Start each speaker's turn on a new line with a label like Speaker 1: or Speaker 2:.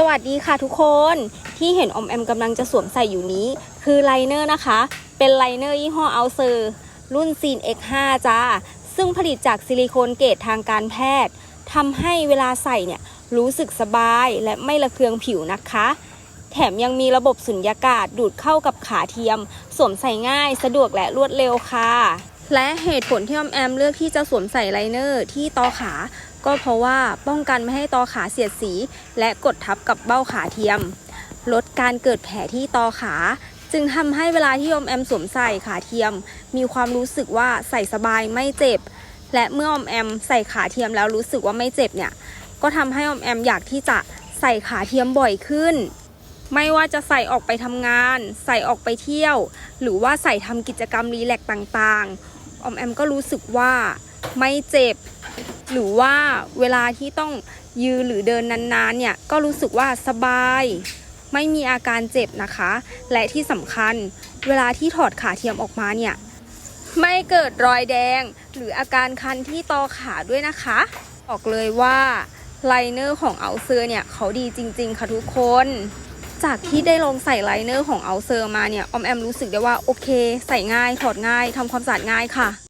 Speaker 1: สวัสดีค่ะทุกคนที่เห็นอมแอมกำลังจะสวมใส่อยู่นี้ คือไลเนอร์นะคะ เป็นไลเนอร์ยี่ห้อเอาเซอร์รุ่นซีน X5 จ้า ซึ่งผลิตจากซิลิโคนเกรดทางการแพทย์ทำให้เวลาใส่เนี่ยรู้สึกสบายและไม่ระเคืองผิวนะคะ แถมยังมีระบบสุญญากาศดูดเข้ากับขาเทียม สวมใส่ง่ายสะดวกและรวดเร็วค่ะ และเหตุผลที่ออมแอมเลือกที่จะสวมใส่ไลเนอร์ที่ตอขา ก็เพราะว่าป้องกันไม่ให้ตอขาเสียดสี และกดทับกับเบ้าขาเทียม ลดการเกิดแผลที่ตอขา จึงทำให้เวลาที่ออมแอมสวมใส่ขาเทียม มีความรู้สึกว่าใส่สบายไม่เจ็บ และเมื่อออมแอมใส่ขาเทียมแล้วรู้สึกว่าไม่เจ็บเนี่ยก็ทำให้ออมแอมอยากที่จะใส่ขาเทียมบ่อยขึ้น ไม่ว่าจะใส่ออกไปทำงาน ใส่ออกไปเที่ยว หรือว่าใส่ทำกิจกรรมรีแลกซ์ต่างๆ ออมแอมก็รู้สึกว่าไม่เจ็บ หรือว่าเวลาที่ต้องยืนหรือเดินนานๆเนี่ยก็รู้สึกว่าสบาย ไม่มีอาการเจ็บนะคะ และที่สำคัญเวลาที่ถอดขาเทียมออกมาเนี่ยไม่เกิดรอยแดงหรืออาการคันที่ตอขาด้วยนะคะ บอกเลยว่าไลเนอร์ของเอาเซอร์เนี่ยเขาดีจริง ๆ ค่ะทุกคน จากที่ได้ลองใส่ไลเนอร์ของเอาเซอร์มาเนี่ยออมแอมรู้สึกได้ว่าโอเค ใส่ง่ายถอดง่ายทำความสะอาดง่ายค่ะ